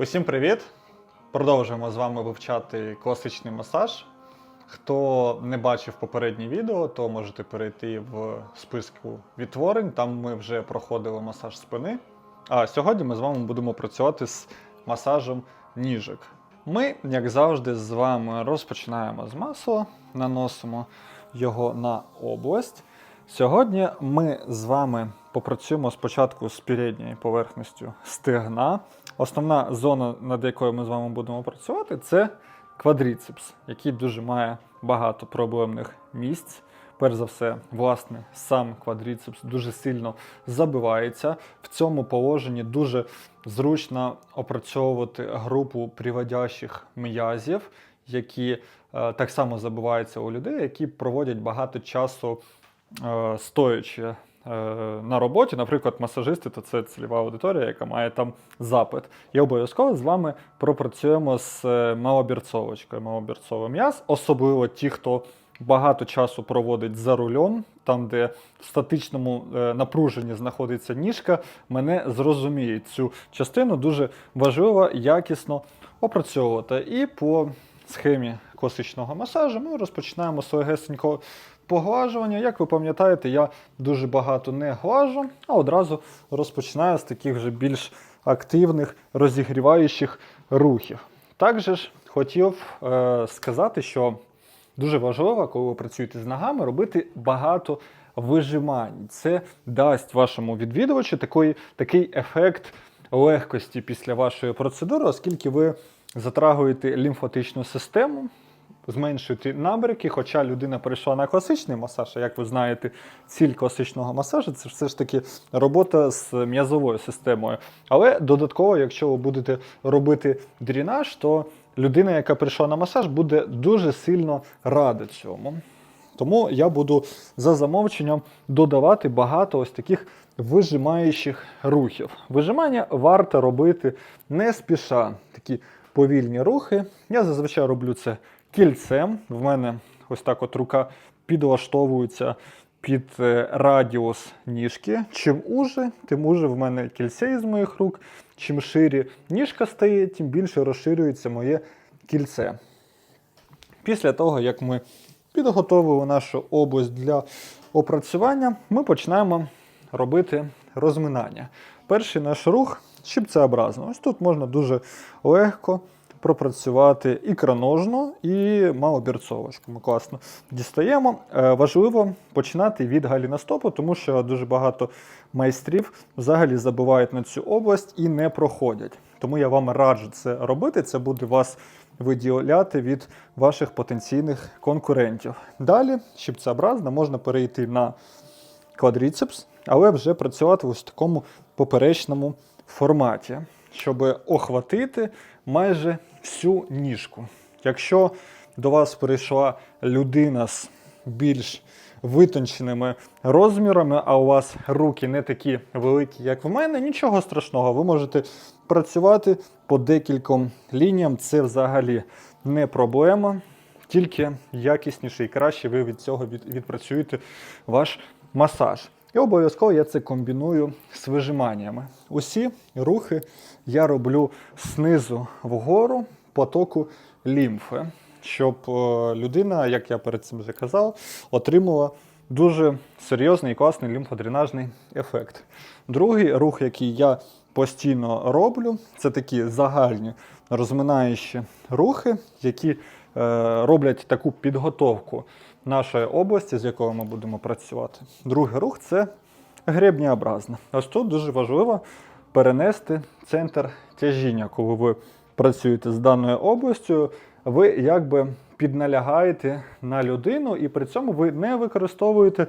Усім привіт! Продовжуємо з вами вивчати класичний масаж. Хто не бачив попереднє відео, то можете перейти в списку відтворень. Там ми вже проходили масаж спини. А сьогодні ми з вами будемо працювати з масажем ніжок. Ми, як завжди, з вами розпочинаємо з масла, наносимо його на область. Сьогодні ми з вами попрацюємо спочатку з передньою поверхністю стегна. Основна зона, над якою ми з вами будемо працювати, це квадріцепс, який дуже має багато проблемних місць. Перш за все, власне, сам квадріцепс дуже сильно забивається. В цьому положенні дуже зручно опрацьовувати групу приводящих м'язів, які е, так само забиваються у людей, які проводять багато часу е, стоячи на роботі. Наприклад, масажисти то це цільова аудиторія, яка має там запит. І обов'язково з вами пропрацюємо з е, малобірцовочкою, малобірцовий м'яз, особливо ті, хто багато часу проводить за рулем, там, де в статичному е, напруженні знаходиться ніжка, мене зрозуміють цю частину. Дуже важливо якісно опрацьовувати. І по схемі класичного масажу ми розпочинаємо з легесенького поглажування. Як ви пам'ятаєте, я дуже багато не глажу, а одразу розпочинаю з таких вже більш активних розігріваючих рухів. Також ж хотів е, сказати, що дуже важливо, коли ви працюєте з ногами, робити багато вижимань. Це дасть вашому відвідувачу такий, такий ефект легкості після вашої процедури, оскільки ви затрагуєте лімфатичну систему, зменшуєте набряки, хоча людина перейшла на класичний масаж, а як ви знаєте, ціль класичного масажу це все ж таки робота з м'язовою системою. Але додатково, якщо ви будете робити дрінаж, то людина, яка прийшла на масаж, буде дуже сильно рада цьому. Тому я буду за замовченням додавати багато ось таких вижимаючих рухів. Вижимання варто робити не спіша. Такі повільні рухи. Я зазвичай роблю це кільцем. В мене ось так от рука підлаштовується під е, радіус ніжки. Чим уже, тим уже в мене кільце із моїх рук. Чим ширі ніжка стає, тим більше розширюється моє кільце. Після того, як ми підготовили нашу область для опрацювання, ми починаємо робити розминання. Перший наш рух щипцеобразно. Ось тут можна дуже легко пропрацювати ікроножну і малобірцовочку. Ми класно дістаємо. Е, Важливо починати від галіностопу, тому що дуже багато майстрів взагалі забувають на цю область і не проходять. Тому я вам раджу це робити. Це буде вас виділяти від ваших потенційних конкурентів. Далі, щипцеобразно, можна перейти на квадріцепс, але вже працювати ось такому поперечному форматі, щоб охватити майже всю ніжку. Якщо до вас прийшла людина з більш витонченими розмірами, а у вас руки не такі великі, як в мене, нічого страшного. Ви можете працювати по декільком лініям. Це взагалі не проблема. Тільки якісніше і краще ви від цього відпрацюєте ваш масаж. І обов'язково я це комбіную з вижиманнями. Усі рухи я роблю знизу вгору потоку лімфи, щоб е, людина, як я перед цим вже казав, отримала дуже серйозний і класний лімфодренажний ефект. Другий рух, який я постійно роблю, це такі загальні розминаючі рухи, які е, роблять таку підготовку нашої області, з якою ми будемо працювати. Другий рух це гребнеобразне. Ось тут дуже важливо перенести центр тяжіння, коли ви працюєте з даною областю, ви якби підналягаєте на людину, і при цьому ви не використовуєте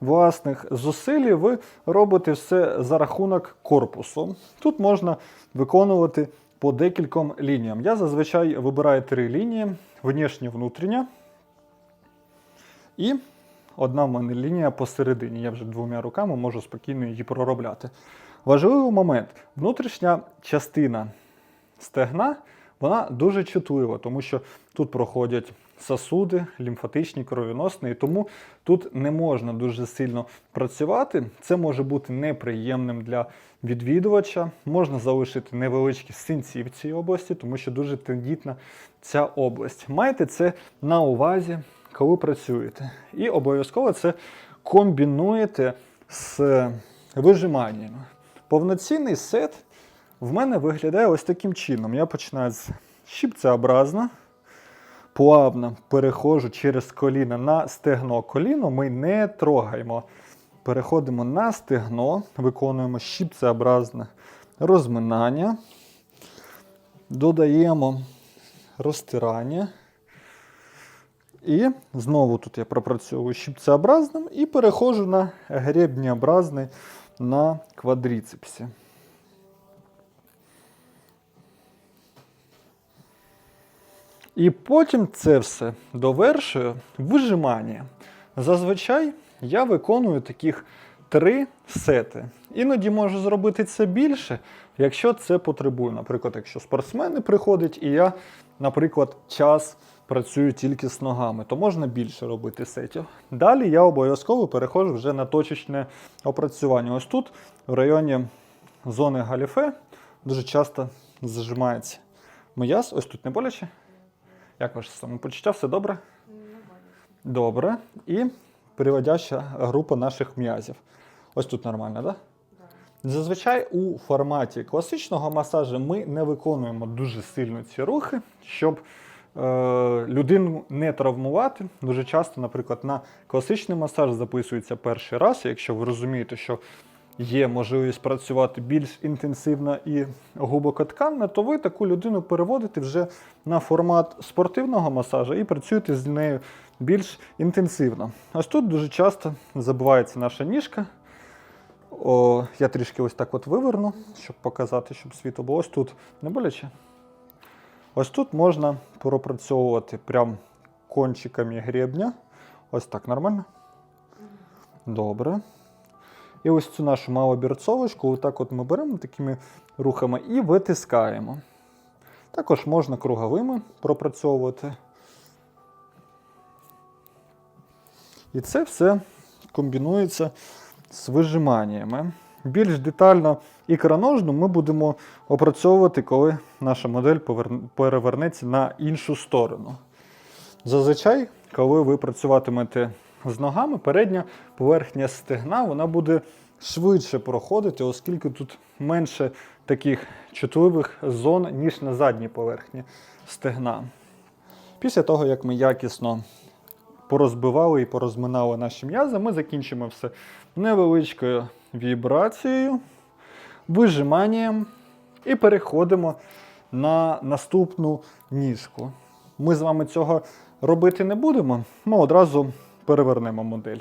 власних зусиль, ви робите все за рахунок корпусу. Тут можна виконувати по декільком лініям. Я зазвичай вибираю три лінії: внішня, внутрішня. І одна в мене лінія посередині. Я вже двома руками можу спокійно її проробляти. Важливий момент: внутрішня частина стегна вона дуже чутлива, тому що тут проходять сосуди, лімфатичні, кровоносні, і тому тут не можна дуже сильно працювати. Це може бути неприємним для відвідувача. Можна залишити невеличкі синці в цій області, тому що дуже тендітна ця область. Майте це на увазі, коли працюєте. І обов'язково це комбінуєте з вижиманнями. Повноцінний сет в мене виглядає ось таким чином. Я починаю з щипцеобразно, плавно переходжу через коліно на стегно. Коліно ми не трогаємо. Переходимо на стегно, виконуємо щипцеобразне розминання, додаємо розтирання. І знову тут я пропрацьовую щипцеобразним і переходжу на гребнеобразний на квадріцепсі. І потім це все довершую вижимання. Зазвичай я виконую таких три сети. Іноді можу зробити це більше, якщо це потребує. Наприклад, якщо спортсмени приходять, і я, наприклад, час працюю тільки з ногами, то можна більше робити сетів. Далі я обов'язково переходжу вже на точечне опрацювання. Ось тут, в районі зони галіфе, дуже часто зажимається м'яз. Ось тут не боляче. Як ваше самопочуття? Все добре? Добре. І переводяща група наших м'язів. Ось тут нормально, так? Да? Зазвичай у форматі класичного масажу ми не виконуємо дуже сильно ці рухи, щоб людину не травмувати. Дуже часто, наприклад, на класичний масаж записується перший раз. Якщо ви розумієте, що є можливість працювати більш інтенсивно і глибокотканно, то ви таку людину переводите вже на формат спортивного масажу і працюєте з нею більш інтенсивно. Ось тут дуже часто забувається наша ніжка. О, я трішки ось так от виверну, щоб показати, щоб світло було. Ось тут не боляче. Ось тут можна пропрацьовувати прям кончиками гребня. Ось так нормально. Добре. І ось цю нашу малобірцовочку, отак от ми беремо такими рухами і витискаємо. Також можна круговими пропрацьовувати. І це все комбінується з вижиманнями. Більш детально ікроножну ми будемо опрацьовувати, коли наша модель перевернеться на іншу сторону. Зазвичай, коли ви працюватимете з ногами, передня поверхня стегна вона буде швидше проходити, оскільки тут менше таких чутливих зон, ніж на задній поверхні стегна. Після того, як ми якісно порозбивали і порозминали наші м'язи, ми закінчимо все невеличкою вібрацією, вижиманням і переходимо на наступну ніжку. Ми з вами цього робити не будемо, ми одразу перевернемо модель.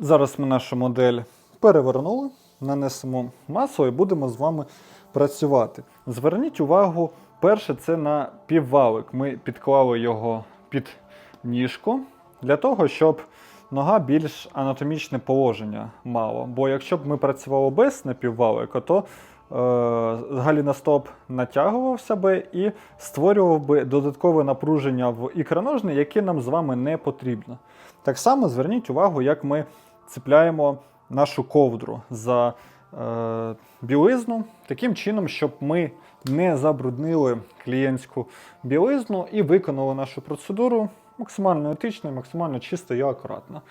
Зараз ми нашу модель перевернули, нанесемо масу і будемо з вами працювати. Зверніть увагу, перше, це на піввалик. Ми підклали його під ніжку для того, щоб нога більш анатомічне положення мала. Бо якщо б ми працювали без напіввалика, то е, галіностоп натягувався би і створював би додаткове напруження в ікроножні, яке нам з вами не потрібно. Так само зверніть увагу, як ми цепляємо нашу ковдру за е, білизну, таким чином, щоб ми не забруднили клієнтську білизну і виконали нашу процедуру максимально етично, максимально чисто і акуратно.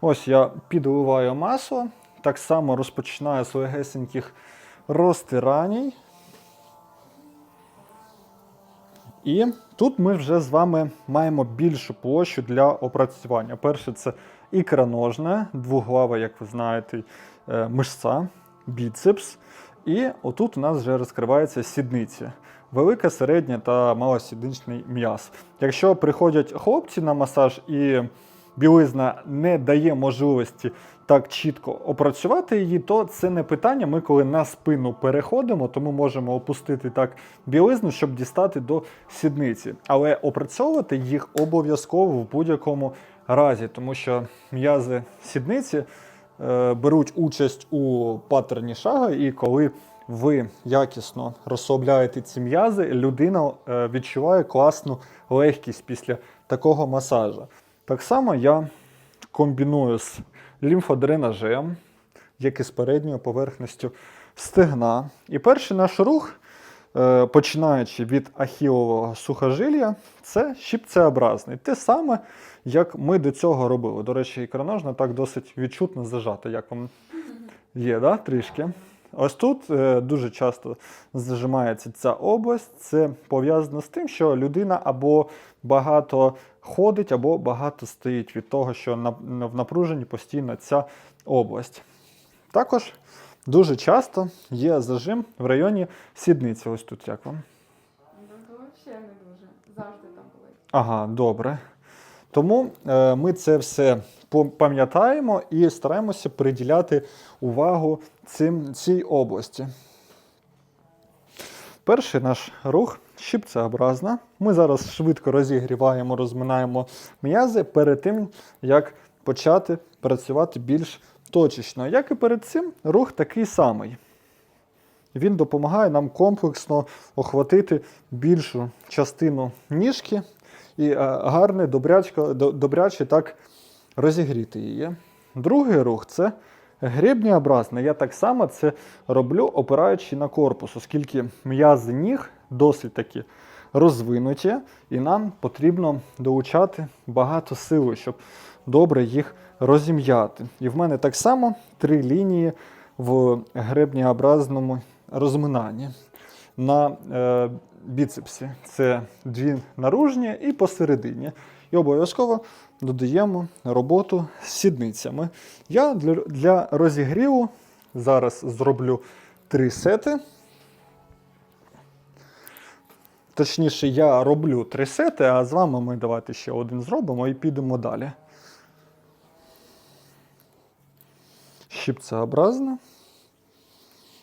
Ось я підливаю масло, так само розпочинаю з легесеньких розтираній. І тут ми вже з вами маємо більшу площу для опрацювання. Перше, це ікроножна, двуглава, як ви знаєте, е, мишця, біцепс. І отут у нас вже розкривається сідниця. Велика, середня та малосідничний м'яз. Якщо приходять хлопці на масаж і білизна не дає можливості так чітко опрацювати її, то це не питання. Ми коли на спину переходимо, то ми можемо опустити так білизну, щоб дістати до сідниці. Але опрацьовувати їх обов'язково в будь-якому разі, тому що м'язи сідниці е, беруть участь у паттерні шага, і коли ви якісно розслабляєте ці м'язи, людина е, відчуває класну легкість після такого масажу. Так само я комбіную з лімфодренажем, як і з передньою поверхністю стегна. І перший наш рух, е, починаючи від ахілового сухожилля, це щипцеобразний. Те саме, як ми до цього робили. До речі, ікроножна так досить відчутно зажата, як вам є, да? трішки. Ось тут е, дуже часто зажимається ця область. Це пов'язано з тим, що людина або багато ходить, або багато стоїть від того, що на- в напруженні постійно ця область. Також дуже часто є зажим в районі сідниці. Ось тут як вам. Ну, взагалі не дуже. Завжди там болить. Ага, добре. Тому е, ми це все пам'ятаємо і стараємося приділяти увагу цим, цій області. Перший наш рух щипцеобразна. Ми зараз швидко розігріваємо, розминаємо м'язи перед тим, як почати працювати більш точечно. Як і перед цим, рух такий самий. Він допомагає нам комплексно охватити більшу частину ніжки і е, гарне, добряче так розігріти її. Другий рух це гребнеобразне. Я так само це роблю, опираючи на корпус, оскільки м'язи ніг досить таки розвинуті, і нам потрібно долучати багато сили, щоб добре їх розім'яти. І в мене так само три лінії в гребнеобразному розминанні. На е, біцепсі це дві наружні і посередині. І обов'язково додаємо роботу з сідницями. Я для, для розігріву зараз зроблю три сети. Точніше, я роблю три сети, а з вами ми давайте ще один зробимо і підемо далі. Щипцеобразно.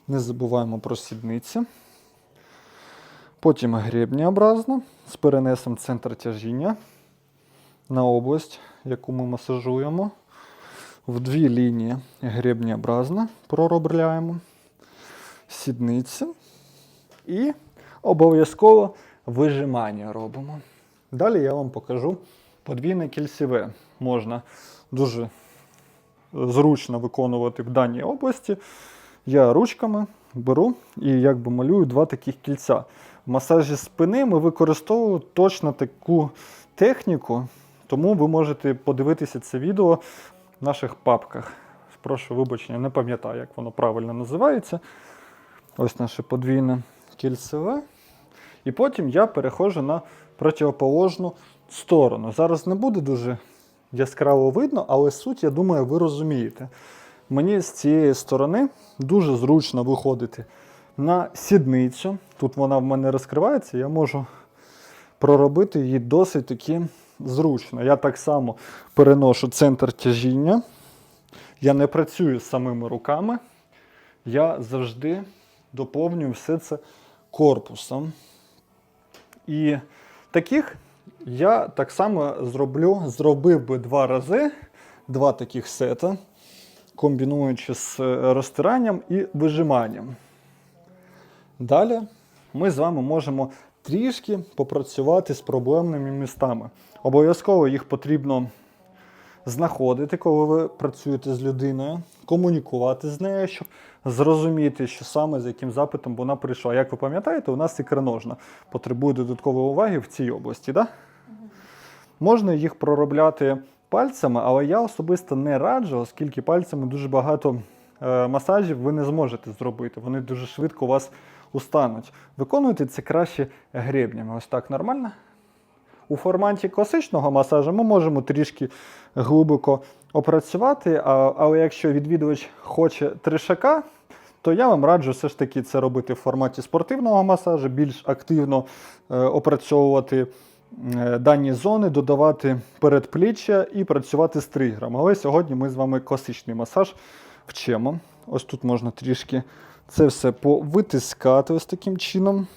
Не забуваємо про сідниці. Потім гребнеобразно з перенесом центр тяжіння на область, яку ми масажуємо. В дві лінії гребнеобразно проробляємо. Сідниці. І обов'язково вижимання робимо. Далі я вам покажу подвійне кільцеве. Можна дуже зручно виконувати в даній області. Я ручками беру і якби малюю два таких кільця. В масажі спини ми використовуємо точно таку техніку, тому ви можете подивитися це відео в наших папках. Прошу вибачення, не пам'ятаю, як воно правильно називається. Ось наше подвійне кільцеве. І потім я переходжу на противоположну сторону. Зараз не буде дуже яскраво видно, але суть, я думаю, ви розумієте. Мені з цієї сторони дуже зручно виходити на сідницю. Тут вона в мене розкривається, я можу проробити її досить таки зручно. Я так само переношу центр тяжіння. Я не працюю з самими руками. Я завжди доповнюю все це корпусом. І таких я так само зроблю, зробив би два рази, два таких сета, комбінуючи з е, розтиранням і вижиманням. Далі ми з вами можемо трішки попрацювати з проблемними містами. Обов'язково їх потрібно знаходити, коли ви працюєте з людиною, комунікувати з нею, щоб зрозуміти, що саме з яким запитом вона прийшла. Як ви пам'ятаєте, у нас ікроножна потребує додаткової уваги в цій області. Да? Можна їх проробляти пальцями, але я особисто не раджу, оскільки пальцями дуже багато е, масажів ви не зможете зробити. Вони дуже швидко у вас устануть. Виконуйте це краще гребнями. Ось так нормально. У форматі класичного масажу ми можемо трішки глибоко опрацювати, але якщо відвідувач хоче тришака, то я вам раджу все ж таки це робити в форматі спортивного масажу, більш активно е, опрацьовувати е, дані зони, додавати передпліччя і працювати з тригером. Але сьогодні ми з вами класичний масаж вчимо. Ось тут можна трішки це все повитискати ось таким чином.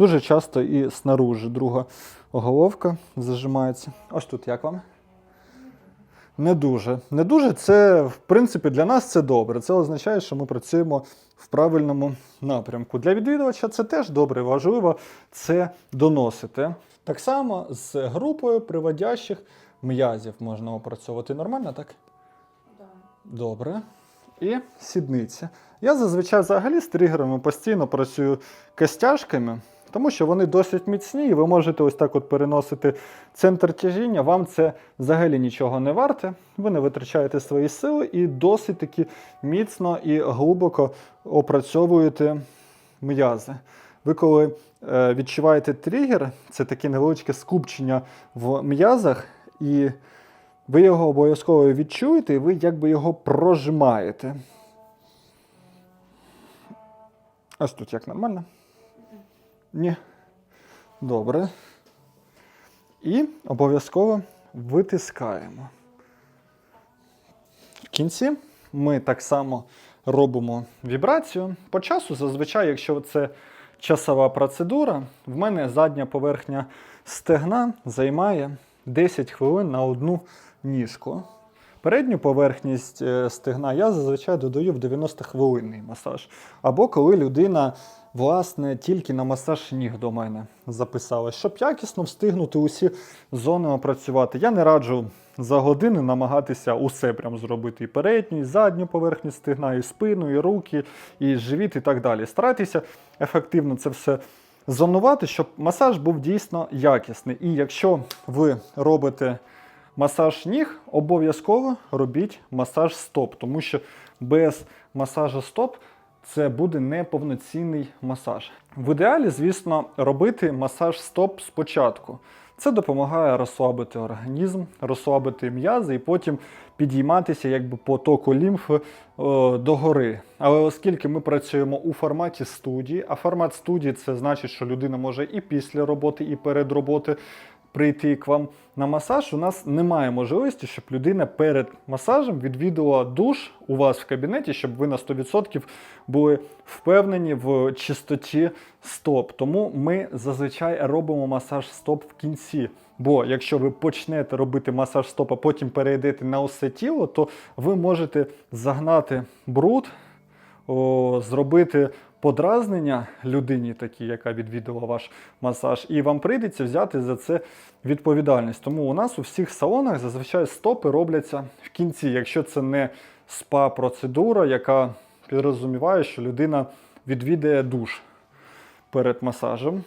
Дуже часто і снаружи друга головка зажимається. Ось тут як вам? Не дуже. Не дуже це, в принципі, для нас це добре. Це означає, що ми працюємо в правильному напрямку. Для відвідувача це теж добре, важливо це доносити. Так само з групою приводящих м'язів можна опрацьовувати нормально, так? Да. Добре. І сідниці. Я зазвичай взагалі з тригерами постійно працюю костяшками, тому що вони досить міцні, і ви можете ось так от переносити центр тяжіння. Вам це взагалі нічого не варте. Ви не витрачаєте свої сили і досить таки міцно і глибоко опрацьовуєте м'язи. Ви коли е, відчуваєте тригер, це таке невеличке скупчення в м'язах, і ви його обов'язково відчуєте, і ви якби його прожимаєте. Ось тут як нормально? Ні. Добре. І обов'язково витискаємо. В кінці ми так само робимо вібрацію. По часу, зазвичай, якщо це часова процедура, в мене задня поверхня стегна займає 10 хвилин на одну ніжку. Передню поверхність е, стегна я зазвичай додаю в 90-хвилинний масаж. Або коли людина, власне, тільки на масаж ніг до мене записалась, щоб якісно встигнути усі зони опрацювати. Я не раджу за годину намагатися усе прям зробити і передню, і задню поверхню стегна, і спину, і руки, і живіт, і так далі. Старайтеся ефективно це все зонувати, щоб масаж був дійсно якісний. І якщо ви робите масаж ніг, обов'язково робіть масаж стоп, тому що без масажу стоп це буде неповноцінний масаж. В ідеалі, звісно, робити масаж стоп спочатку. Це допомагає розслабити організм, розслабити м'язи і потім підійматися якби по току лімфи о, догори. Але оскільки ми працюємо у форматі студії, а формат студії це значить, що людина може і після роботи, і перед роботи прийти к вам на масаж, у нас немає можливості, щоб людина перед масажем відвідувала душ у вас в кабінеті, щоб ви на 100% були впевнені в чистоті стоп. Тому ми зазвичай робимо масаж стоп в кінці. Бо якщо ви почнете робити масаж стоп, а потім перейдете на усе тіло, то ви можете загнати бруд, о, зробити подразнення людині, такій, яка відвідала ваш масаж, і вам прийдеться взяти за це відповідальність. Тому у нас у всіх салонах зазвичай стопи робляться в кінці, якщо це не спа-процедура, яка підрозуміває, що людина відвідає душ перед масажем.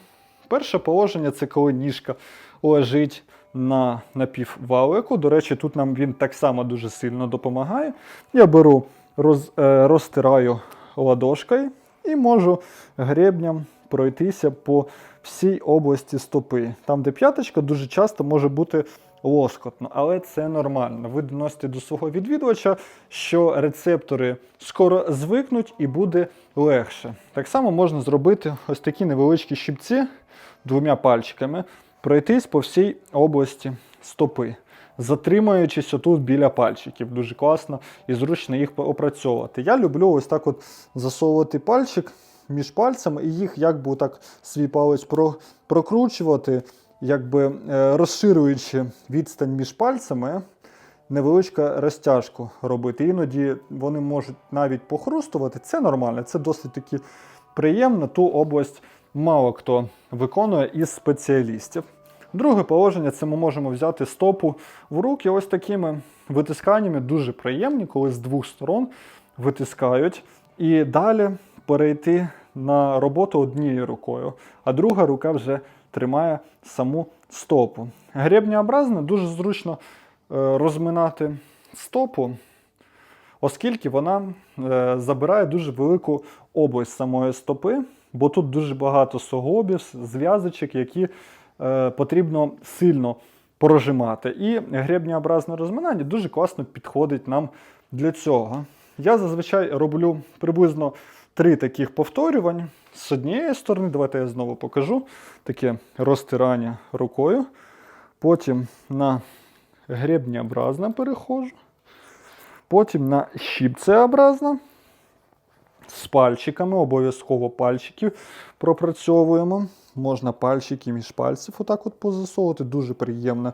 Перше положення це коли ніжка лежить на напіввалику. До речі, тут нам він так само дуже сильно допомагає. Я беру, роз, е, розтираю ладошкою і можу гребням пройтися по всій області стопи. Там, де п'яточка, дуже часто може бути лоскотно, але це нормально. Ви доносите до свого відвідувача, що рецептори скоро звикнуть і буде легше. Так само можна зробити ось такі невеличкі щипці двома пальчиками, пройтись по всій області стопи. Затримуючись отут біля пальчиків, дуже класно і зручно їх опрацьовувати. Я люблю ось так от засовувати пальчик між пальцями і їх якби так свій палець про, прокручувати, якби е, розширюючи відстань між пальцями, невеличка розтяжку робити. Іноді вони можуть навіть похрустувати. Це нормально, це досить таки приємно. Ту область мало хто виконує із спеціалістів. Друге положення це ми можемо взяти стопу в руки ось такими витисканнями, дуже приємні, коли з двох сторон витискають. І далі перейти на роботу однією рукою, а друга рука вже тримає саму стопу. Гребнеобразно дуже зручно е, розминати стопу, оскільки вона е, забирає дуже велику область самої стопи, бо тут дуже багато суглобів, зв'язочок, які потрібно сильно прожимати. І гребнеобразне розминання дуже класно підходить нам для цього. Я зазвичай роблю приблизно три таких повторювань. З однієї сторони, давайте я знову покажу таке розтирання рукою. Потім на гребнеобразне переходжу. Потім на щипцеобразне. З пальчиками, обов'язково пальчиків пропрацьовуємо. Можна пальчики між пальців отак от позасовувати. Дуже приємна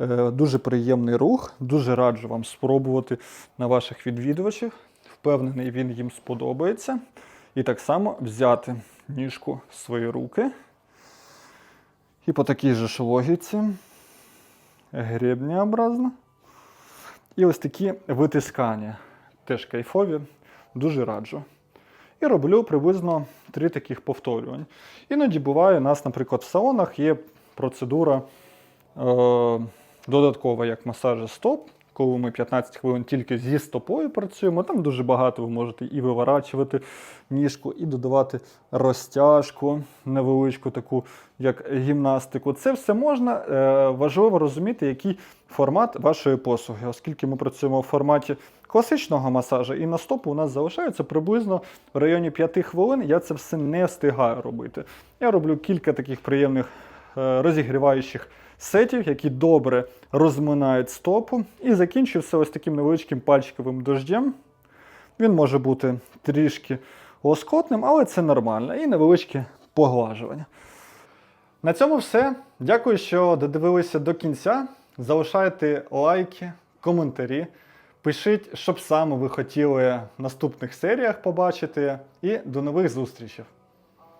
Е, Дуже приємний рух, дуже раджу вам спробувати на ваших відвідувачів. Впевнений, він їм сподобається. І так само взяти ніжку в свої руки. І по такій же ж логіці гребнеобразно. І ось такі витискання. Теж кайфові, дуже раджу. І роблю приблизно три таких повторювань. Іноді буває, у нас, наприклад, в салонах є процедура е, додаткова, як масажі стоп, коли ми 15 хвилин тільки зі стопою працюємо. Там дуже багато ви можете і виворачувати ніжку, і додавати розтяжку невеличку, таку як гімнастику. Це все можна. Е, важливо розуміти, який формат вашої послуги, оскільки ми працюємо в форматі класичного масажу, і на стопу у нас залишається приблизно в районі 5 хвилин. Я це все не встигаю робити. Я роблю кілька таких приємних е, розігріваючих сетів, які добре розминають стопу, і закінчую все ось таким невеличким пальчиковим дождем. Він може бути трішки лоскотним, але це нормально. І невеличке поглажування. На цьому все. Дякую, що додивилися до кінця. Залишайте лайки, коментарі. Пишіть, щоб саме ви хотіли в наступних серіях побачити. І до нових зустрічей!